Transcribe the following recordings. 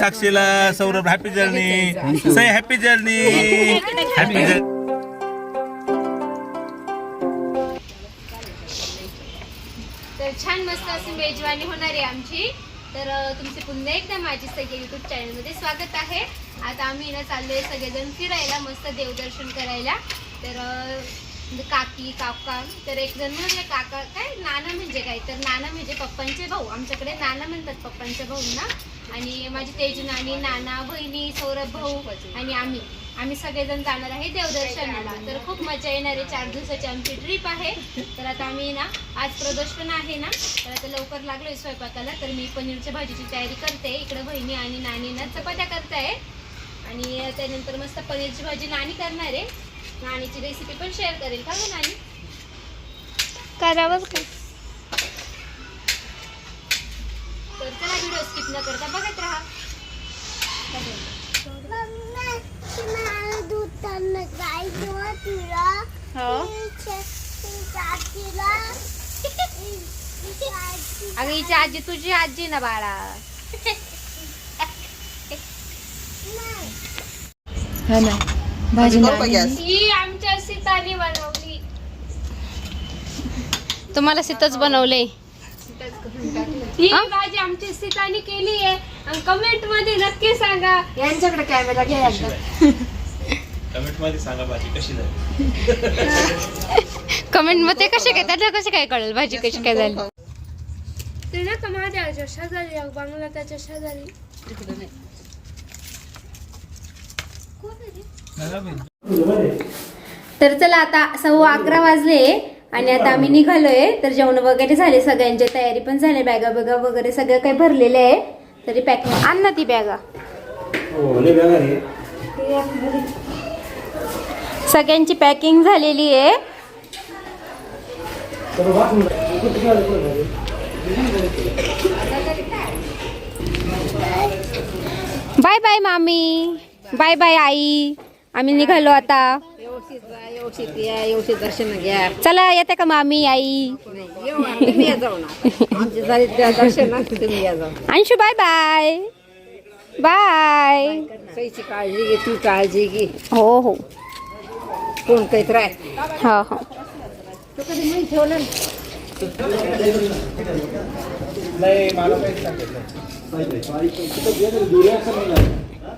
साक्षीला Saurabh happy journey से happy journey happy journey तर छान मस्त अशी मेजवानी होणार आहे आमची. तर तुमचे पुन्हा एकदा माझी सगळे युट्यूब चॅनलमध्ये स्वागत आहे. आता आम्ही ना चाललोय सगळेजण फिरायला मस्त देवदर्शन करायला. तर म्हणजे काकी काका तर एक जण म्हणजे काका काय नाना म्हणजे काय? तर नाना म्हणजे पप्पांचे भाऊ. आमच्याकडे नाना म्हणतात पप्पांच्या भाऊंना आणि माझी तेजू नानी नाना बहिणी सौरभ भाऊ आणि आम्ही. आम्ही सगळेजण जाणार आहे देवदर्शनाला. तर खूप मजा येणार आहे. चार दिवसाची आमची ट्रिप आहे. तर आता आम्ही ना आज प्रदोष पण आहे ना तर आता लवकर लागलोय स्वयंपाकाला. तर मी पनीरच्या भाजीची तयारी करते. इकडे बहिणी आणि नानी ना चपात्या करताय. आणि त्यानंतर मस्त पनीरची भाजी नानी करणार आहे. नानीची रेसिपी पण शेअर करेल का गं नानी? करावंच व्हिडिओ स्किप न करता बघत राहा. हो. अगं हिची आजी तुझी आजी ना बाळा. हा ना. भाजी ही आमच्या सीताने बनवली. तुम्हाला सीतच बनवले. ही भाजी आमची सीताने केली आहे. आणि कमेंटमध्ये नक्की सांगा. यांच्याकडे कॅमेरा घ्या एकदा कमेंटमध्ये सांगा भाजी कशी झाली? कमेंटमध्ये कसे काय त्याला कसे काय कळेल? भाजी कशी काय झाली? ते ना का माझ्या शेजारी आहे, बांगला त्याच्या शेजारी तर चला आता सव्वा अकरा वाजले. आणि आता आम्ही निघालोय. तर जेवण वगैरे झाले सगळ्यांची तयारी पण झाली बॅगा बॅगा वगैरे सगळं काही भरलेलं आहे. तरी पॅकिंग आण ना ती बॅगा. सगळ्यांची पॅकिंग झालेली आहे. बाय बाय मामी. बाय बाय आई. आम्ही निघालो आता. व्यवस्थित जा व्यवस्थित या व्यवस्थित दर्शन घ्या. चला येते का मामी आई? येऊ ना, तुम्ही या जाऊ ना. आमचे झाले त्या दर्शन तुम्ही या जाऊ. अंशू बाय बाय बाय सईची काळजी घे तू काळजी घे. हो हो. कोण काहीत राह हो हो. तू कधी मी ठेवलं ना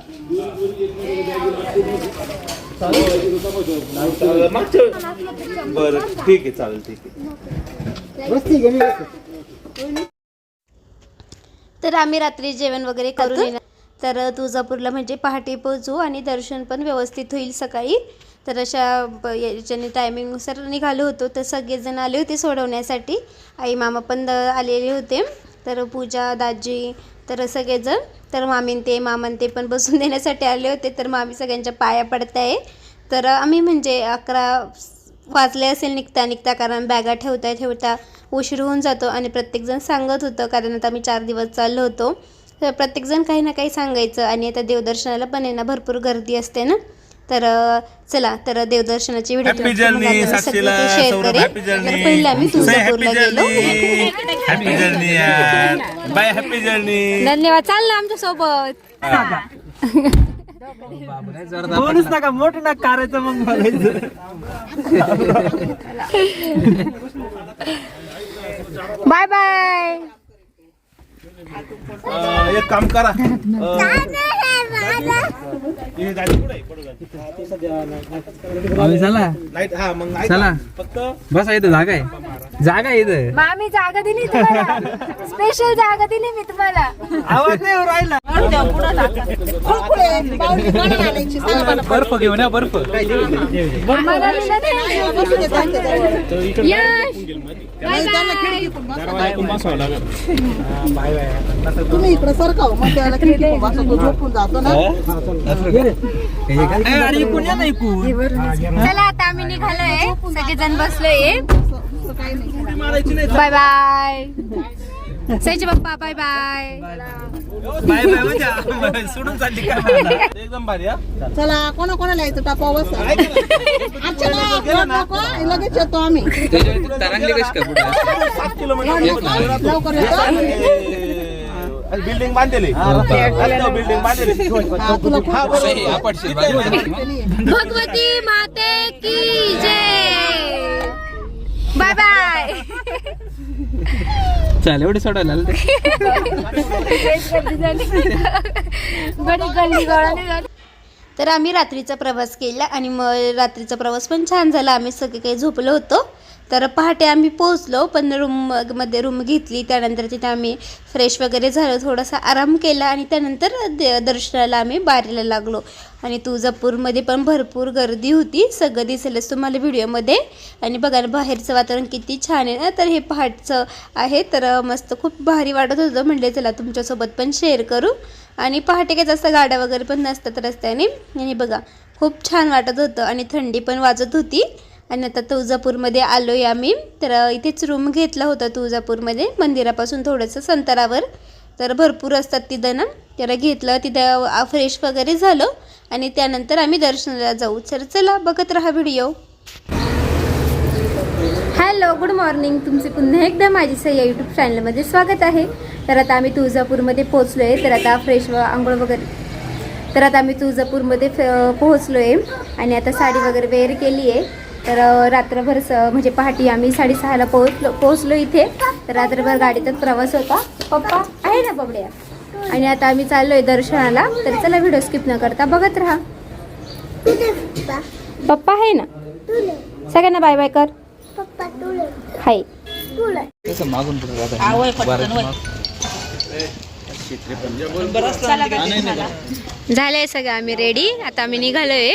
बरं ठीक आहे चालेल ठीक आहे तर आम्ही रात्री जेवण वगैरे करून येणार. तर तुळजापूरला म्हणजे पहाटे पोहोचू आणि दर्शन पण व्यवस्थित होईल सकाळी. तर अशा याच्याने टायमिंगनुसार निघालो होतो. तर सगळेजण आले होते सोडवण्यासाठी. आई मामा पण आलेले होते. तर पूजा दाजी तर सगळेजण. तर मामीन ते मामन ते पण बसून देण्यासाठी आले होते. तर मामी सगळ्यांच्या पाया पडत आहे तर आम्ही म्हणजे अकरा वाजले असेल निघता निघता कारण बॅगा ठेवता ठेवता उशीर होऊन जातो आणि प्रत्येकजण सांगत होतं कारण आता आम्ही चार दिवस चाललो होतो. तर प्रत्येकजण काही ना काही सांगायचं आणि आता देवदर्शनाला पण आहे ना भरपूर गर्दी असते ना. तर चला तर देवदर्शनाची व्हिडिओ शेअर जर्नी पहिलं आम्ही तुळजापूरला गेलो. बाय हॅपी जर्नी धन्यवाद. चाल ना आमच्यासोबत. बोलूच नका मोठं नका करायचं मग बघायचं बाय बाय एक काम करा. हे चला. हा मग. चला. फक्त बसा इथं जागा आहे. जागा आहे इथं. मामी जागा दिली तुम्हाला. स्पेशल जागा दिली मी तुम्हाला. आवाज नाही राहिला. बर्फ घेऊन या बर्फ. तुम्ही इकडे सरका मग त्याला खिडकी बसून तो झोपून जातो ना? अरे इकून या ना इकून चला आता आम्ही निघालोय. सगळेजण बसलोय. बाय बाय सईचे पप्पा बाय बाय बाय बाय सोडून चालली? एकदम भारी चला कोणा कोणाला यायचं टापा बस लगेच येतो आम्ही. लवकर येतो. बिल्डिंग बांधलेली. बिल्डिंग बांधलेली. हा, भगवती माते की जय. बाय बाय चालेल एवढे सोडायला आलं ते. तर आम्ही रात्रीचा प्रवास केला आणि मग रात्रीचा प्रवास पण छान झाला. आम्ही सगळे काही झोपलो होतो. तर पहाटे आम्ही पोहोचलो पण रूममध्ये रूम घेतली. त्यानंतर तिथे आम्ही फ्रेश वगैरे झालो. थोडासा आराम केला आणि त्यानंतर द दर्शनाला आम्ही बारीला लागलो. आणि तुळजापूरमध्ये पण भरपूर गर्दी होती. सगळं दिसेलच तुम्हाला व्हिडिओमध्ये. आणि बघा बाहेरचं वातावरण किती छान आहे ना. तर हे पहाटचं आहे. तर मस्त खूप भारी वाटत होतं. म्हणले चला तुमच्यासोबत पण शेअर करू. आणि पहाटे काय जास्त गाड्या वगैरे पण नसतात रस्त्याने. आणि बघा खूप छान वाटत होतं आणि थंडी पण वाजत होती. आणि आता तुळजापूरमध्ये आलो आहे आम्ही. तर इथेच रूम घेतला होता तुळजापूरमध्ये मंदिरापासून थोडंसं संतरावर. तर भरपूर असतात तिथं ना. तर घेतलं तिथं फ्रेश वगैरे झालं. आणि त्यानंतर आम्ही दर्शनाला जाऊ. तर चला बघत राहा व्हिडिओ हॅलो गुड मॉर्निंग तुमचे पुन्हा एकदा माझी सह्या यूट्यूब चॅनलमध्ये स्वागत आहे. तर आता आम्ही तुळजापूरमध्ये पोहोचलो आहे तर आता फ्रेश व आंघोळ वगैरे तर आता आम्ही तुळजापूरमध्ये फ- पोहोचलो आहे आणि आता साडी वगैरे वेअर केली आहे तर रात्रभर स म्हणजे पहाटे आम्ही साडेसहाला पोहोचलो पोहोचलो इथे. तर रात्रभर गाडीतच प्रवास होता. पप्पा आहे ना बबड्या? आणि आता आम्ही चाललो आहे दर्शनाला. तर चला व्हिडिओ स्किप न करता बघत राहा. पप्पा आहे ना? सगळ्यांना बाय बाय कर. हाय. झालंय सगळं आम्ही रेडी आता आम्ही निघालोय.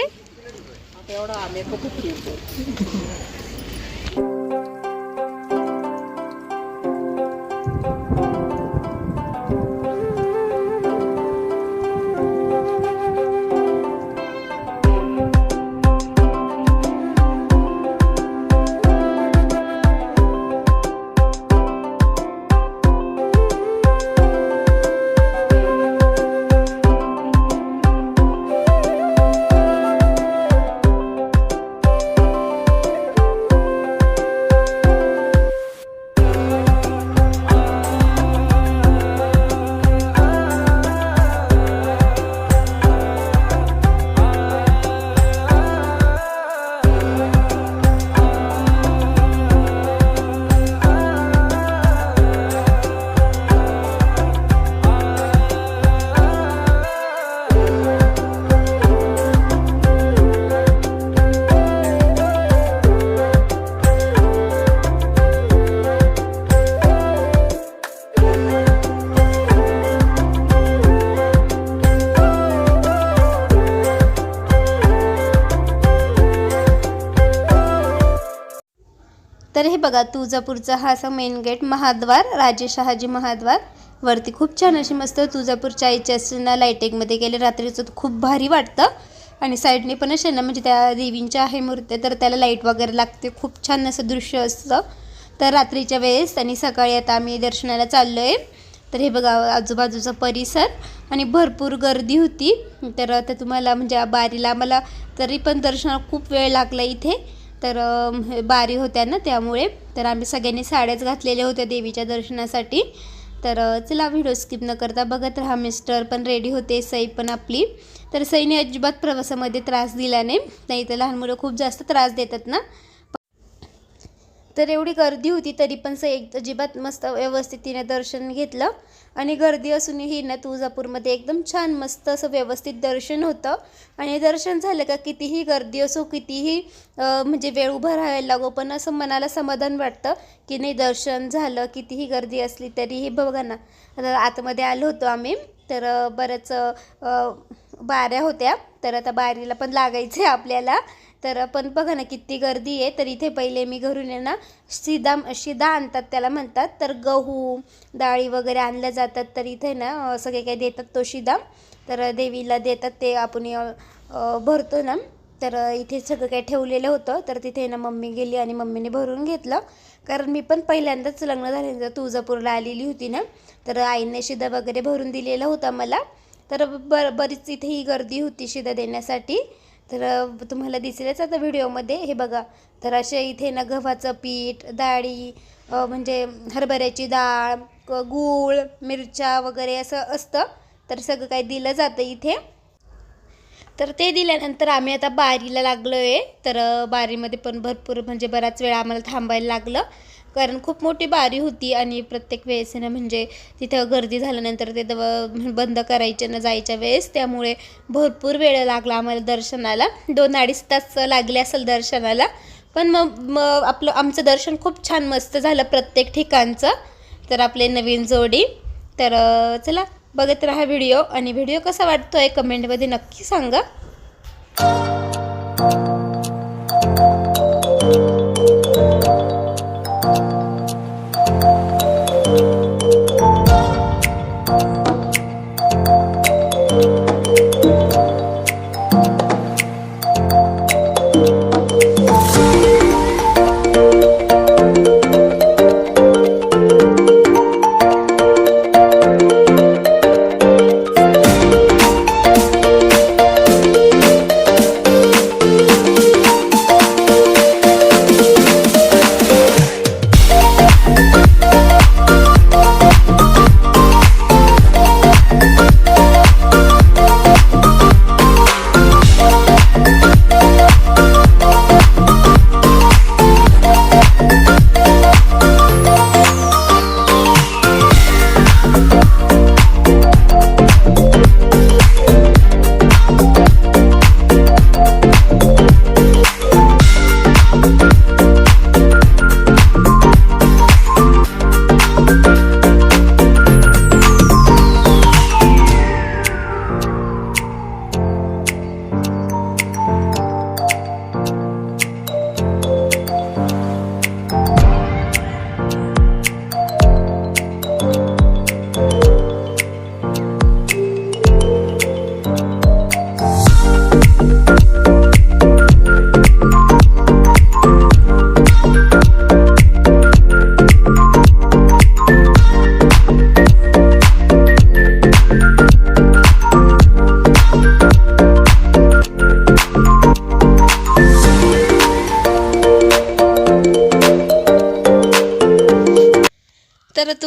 तर हे बघा तुळजापूरचा हा असा मेन गेट महाद्वार राजे शहाजी महाद्वार. वरती खूप छान अशी मस्त तुळजापूरच्या आईच्या असताना लाईटिंगमध्ये गेले. रात्रीचं तर खूप भारी वाटतं. आणि साईडने पण असे ना म्हणजे त्या देवींच्या आहे मूर्त्या तर त्याला लाइट वगैरे लागते. खूप छान असं दृश्य असतं. तर रात्रीच्या वेळेस आणि सकाळी आता आम्ही दर्शनाला चाललो आहे तर हे बघा आजूबाजूचा परिसर. आणि भरपूर गर्दी होती. तर आता तुम्हाला म्हणजे बारीला मला तरी पण दर्शनाला खूप वेळ लागला इथे. तर हे बारी होत्या ना त्यामुळे. तर आम्ही सगळ्यांनी साड्याच घातलेल्या होत्या देवीच्या दर्शनासाठी. तर चला व्हिडिओ स्किप न करता बघत राहा. मिस्टर पण रेडी होते सई पण आपली. तर सईने अजिबात प्रवासामध्ये त्रास दिला नाही. नाही तर लहान मुलं खूप जास्त त्रास देतात ना. तर एवढी गर्दी होती तरी पण सई एक अजिबात मस्त व्यवस्थित तिने दर्शन घेतलं. आणि गर्दी असूनही ना तुळजापूरमध्ये एकदम छान मस्त असं व्यवस्थित दर्शन होतं. आणि दर्शन झालं का कितीही गर्दी असो कितीही म्हणजे वेळ उभं राहायला लागो पण असं मनाला समाधान वाटतं की नाही दर्शन झालं कितीही गर्दी असली तरीही बघा ना आता आतमध्ये आलो होतो आम्ही तर बरंच बाऱ्या होत्या. तर आता बारीला पण लागायचं आहे आपल्याला. तर पण बघा ना किती गर्दी आहे. तर इथे पहिले मी घरून आहे ना शिदा शिदा आणतात त्याला म्हणतात. तर गहू डाळी वगैरे आणल्या जातात. तर इथे ना सगळे काही देतात तो शिदा. तर देवीला देतात ते आपण भरतो ना. तर इथे सगळं काही ठेवलेलं होतं. तर तिथे ना मम्मी गेली आणि मम्मीने भरून घेतलं. कारण मी पण पहिल्यांदाच लग्न झाल्यानंतर तुळजापूरला आलेली होती ना. तर आईने शिदा वगैरे भरून दिलेला होता मला. तर बर बरीच इथे ही गर्दी होती शिदा देण्यासाठी. तर तुम्हाला दिसेलच आता व्हिडिओमध्ये. हे बघा तर असे इथे ना गव्हाचं पीठ डाळी म्हणजे हरभऱ्याची डाळ क- गूळ मिरच्या वगैरे असं असतं. तर सगळं काही दिलं जातं इथे. तर ते दिल्यानंतर आम्ही आता बारीला लागलो आहे तर बारीमध्ये पण भरपूर म्हणजे बराच वेळ आम्हाला थांबायला लागलं. कारण खूप मोठी बारी होती आणि प्रत्येक वेळेस ना म्हणजे तिथं गर्दी झाल्यानंतर ते दव- बंद करायचे ना जायच्या वेळेस त्यामुळे भरपूर वेळ लागला आम्हाला दर्शनाला. दोन अडीच तास लागले असेल दर्शनाला. पण मग मग आपलं आमचं दर्शन खूप छान मस्त झालं प्रत्येक ठिकाणचं. तर आपले नवीन जोडी. तर चला बघत राहा व्हिडिओ. आणि व्हिडिओ कसा वाटतो आहे कमेंटमध्ये नक्की सांगा.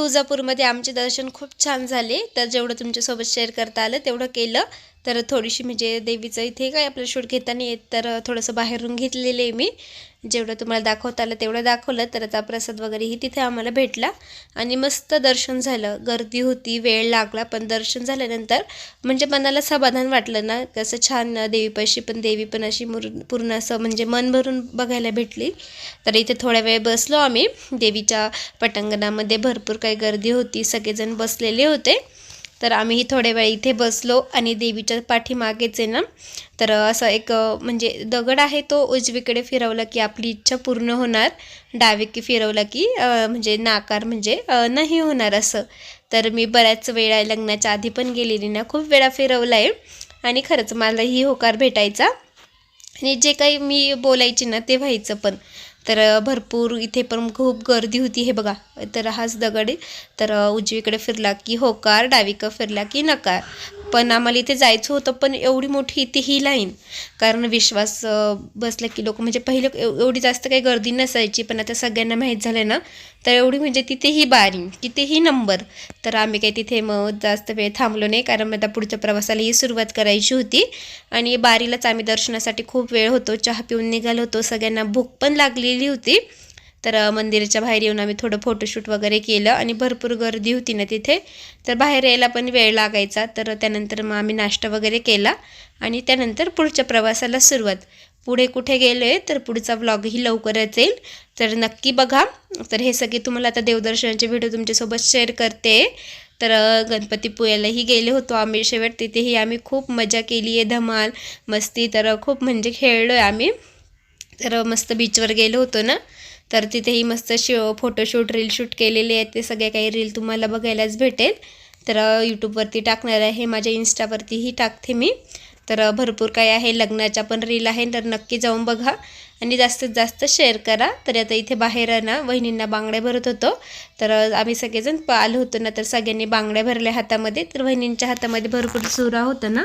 तुळजापूरमध्ये आमचे दर्शन खूप छान झाले. तर जेवढं तुमच्यासोबत शेअर करता आलं तेवढं केलं. तर थोडीशी म्हणजे देवीचं इथे काय आपलं शूट घेताना येत तर थोडंसं बाहेरून घेतलेलं आहे मी. जेवढं तुम्हाला दाखवता आलं तेवढं दाखवलं. तर आता प्रसाद वगैरेही तिथे आम्हाला भेटला. आणि मस्त दर्शन झालं. गर्दी होती वेळ लागला पण दर्शन झाल्यानंतर म्हणजे मनाला समाधान वाटलं ना. कसं छान देवीपाशी पण देवी पण अशी मुर पूर्ण असं म्हणजे मन भरून बघायला भेटली. तर इथे थोड्या वेळ बसलो आम्ही. देवीच्या पटांगणामध्ये भरपूर काही गर्दी होती. सगळेजण बसलेले होते. तर आम्हीही थोड्या वेळ इथे बसलो आणि देवीच्या पाठीमागेच आहे ना? तर असं एक म्हणजे दगड आहे तो उजवीकडे फिरवला की आपली इच्छा पूर्ण होणार. डावीकडे फिरवला की म्हणजे नाकार म्हणजे नाही होणार असं. तर मी बऱ्याच वेळा लग्नाच्या आधी पण गेलेली ना खूप वेळा फिरवला आहे आणि खरंच मलाही होकार भेटायचा. आणि जे काही मी बोलायची ना ते व्हायचं पण. तर भरपूर इथे पण खूप गर्दी होती हे बघा. तर हाच दगड आहे. तर उजवीकडे फिरला की होकार डावीकडे फिरला की नकार. पण आम्हाला इथे जायचं होतं पण एवढी मोठी इथे ही लाईन. कारण विश्वास बसला की लोक म्हणजे पहिले एवढी जास्त काही गर्दी नसायची पण आता सगळ्यांना माहीत झालं ना तर एवढी म्हणजे तिथेही बारी तिथेही नंबर. तर आम्ही काही तिथे मग जास्त वेळ थांबलो नाही कारण मग आता पुढच्या प्रवासालाही सुरुवात करायची होती. आणि बारीलाच आम्ही दर्शनासाठी खूप वेळ होतो चहा पिऊन निघालो होतो सगळ्यांना भूक पण लागलेली होती. तर मंदिराच्या बाहेर येऊन आम्ही थोडं फोटोशूट वगैरे केलं आणि भरपूर गर्दी होती ना तिथे. तर बाहेर यायला पण वेळ लागायचा. तर त्यानंतर मग आम्ही नाश्ता वगैरे केला आणि त्यानंतर पुढच्या प्रवासाला सुरुवात. पुढे कुठे गेलो आहे तर पुढचा व्लॉगही लवकरच येईल. तर नक्की बघा. तर हे सगळे तुम्हाला आता देवदर्शनाचे व्हिडिओ तुमच्यासोबत शेअर करते. तर गणपतीपुळ्यालाही गेले होतो आम्ही शेवट. तिथेही आम्ही खूप मजा केली आहे. धमाल मस्ती. तर खूप म्हणजे खेळलो आहे आम्ही. तर मस्त बीचवर गेलो होतो ना. तर तिथेही मस्त शो फोटोशूट रील शूट केलेले आहेत. ते सगळे काही रील तुम्हाला बघायलाच भेटेल. तर यूट्यूबवरती टाकणार आहे. माझ्या इन्स्टावरतीही टाकते मी. तर भरपूर काही आहे. लग्नाच्या पण रील आहे. तर नक्की जाऊन बघा. आणि जास्तीत जास्त शेअर करा. तर आता इथे बाहेर ना वहिनींना बांगड्या भरत होतो. तर आम्ही सगळेजण आलो होतो ना तर सगळ्यांनी बांगड्या भरल्या हातामध्ये. तर वहिनींच्या हातामध्ये भरपूर सुरा होता ना.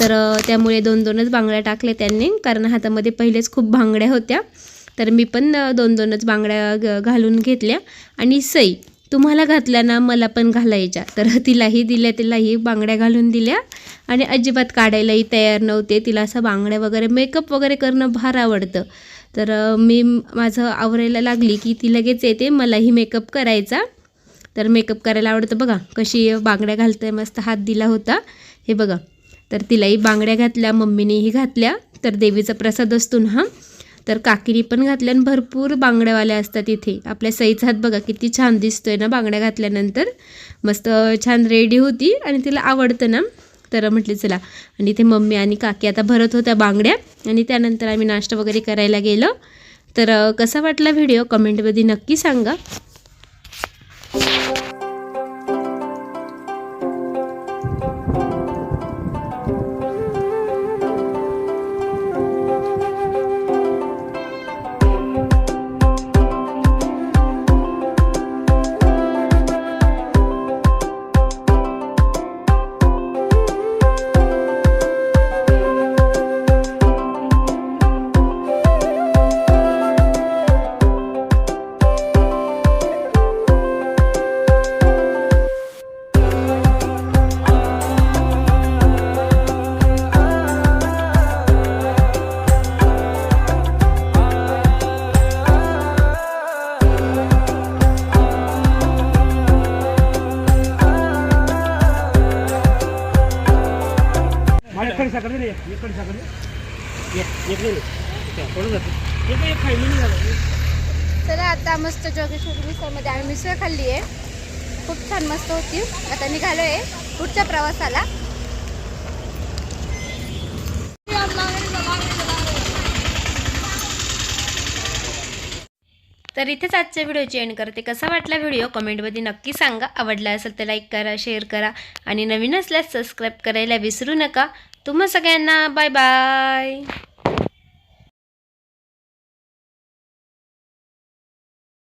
तर त्यामुळे दोन दोनच बांगड्या टाकल्या त्यांनी. कारण हातामध्ये पहिलेच खूप बांगड्या होत्या. तर मी पण दोन दोनच बांगड्या ग- घालून घेतल्या. आणि सई तुम्हाला घातल्या ना मला पण घालायच्या. तर तिलाही दिल्या तिलाही बांगड्या घालून दिल्या. आणि अजिबात काढायलाही तयार नव्हते. तिला असं बांगड्या वगैरे मेकअप वगैरे करणं फार आवडतं. तर मी माझं आवरायला लागली की ती लगेच येते. मलाही मेकअप करायचा. तर मेकअप करायला आवडतं. बघा कशी बांगड्या घालते मस्त हात दिला होता. हे बघा. तर तिलाही बांगड्या घातल्या मम्मीनेही घातल्या. तर देवीचा प्रसाद असतो ना हा. तर काकीनी पण घातल्या आणि भरपूर बांगड्यावाल्या असतात इथे. आपल्या सईचा हात बघा किती छान दिसतोय ना बांगड्या घातल्यानंतर. मस्त छान रेडी होती आणि तिला आवडतं ना. तर म्हटले चला आणि इथे मम्मी आणि काकी आता भरत होत्या बांगड्या आणि त्यानंतर आम्ही नाश्ता वगैरे करायला गेलो. तर कसा वाटला व्हिडिओ? कमेंटमध्ये नक्की सांगा. चला आता मस्त जोगेश्वरी मिसळमध्ये आम्ही मिसळ खाल्ली आहे. खूप छान मस्त होती. आता निघालो आहे पुढच्या प्रवासाला. तर इथेच आजच्या व्हिडिओची एंड करते. कसा वाटला व्हिडिओ? कमेंटमध्ये नक्की सांगा. आवडला असेल तर लाईक करा शेअर करा. आणि नवीन असल्यास सबस्क्राईब करायला विसरू नका. तुम्हा सगळ्यांना बाय बाय